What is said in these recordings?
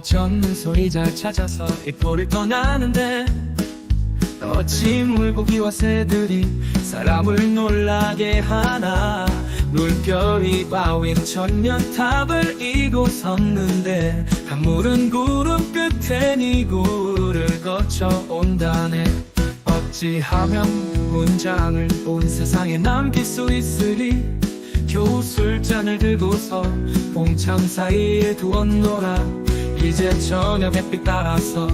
젖는 소리 잘 찾아서 입구를 떠나는데 어찌 물고기와 새들이 사람을 놀라게 하나 물결이 바윈 천년탑을 이고 섰는데 강물은 구름 끝에 이구를 거쳐 온다네. 어찌하면 문장을 온 세상에 남길 수 있으리? 겨우 술잔을 들고서 봉창 사이에 두었노라 이제 저녁 햇빛 따라서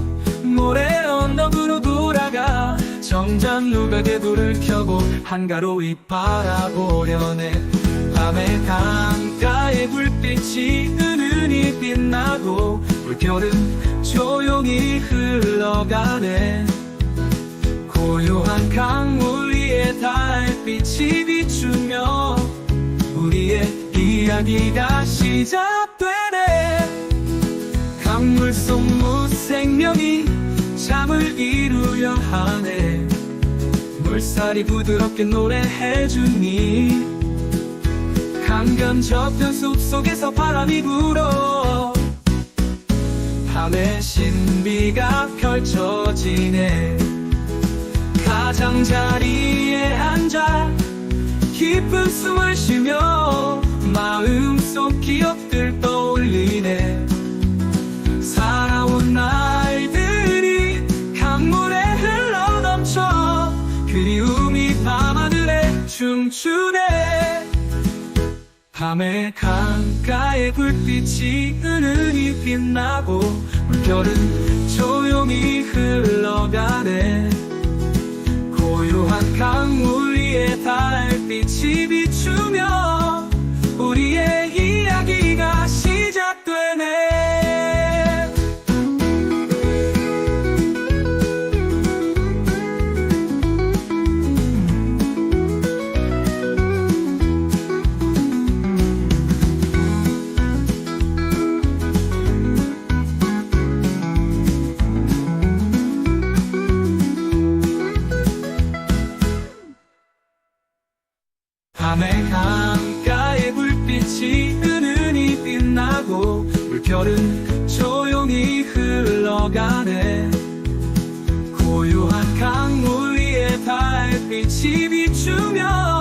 모래 언덕으로 돌아가 정장 누각에 불을 켜고 한가로이 바라보려네. 밤에 강가에 불빛이 은은히 빛나고 물결은 조용히 흘러가네. 고요한 강물 위에 달빛이 비추며 우리의 이야기가 시작되네 강물 속 무생명이 잠을 이루려 하네. 물살이 부드럽게 노래해주니 강변 저편 숲속에서 바람이 불어. 밤의 신비가 펼쳐지네. 가장자리에 앉아 깊은 숨을 쉬며 마음속 기억들 떠올리네 그리움이 밤하늘에 춤추네. 밤의 강가의 불빛이 은은히 빛나고 물결은 조용히 흘러가네. 고요한 강물 위에 달빛이 비추며 우리의 흘러가네. 고요한 강물 위에 달빛이 비추며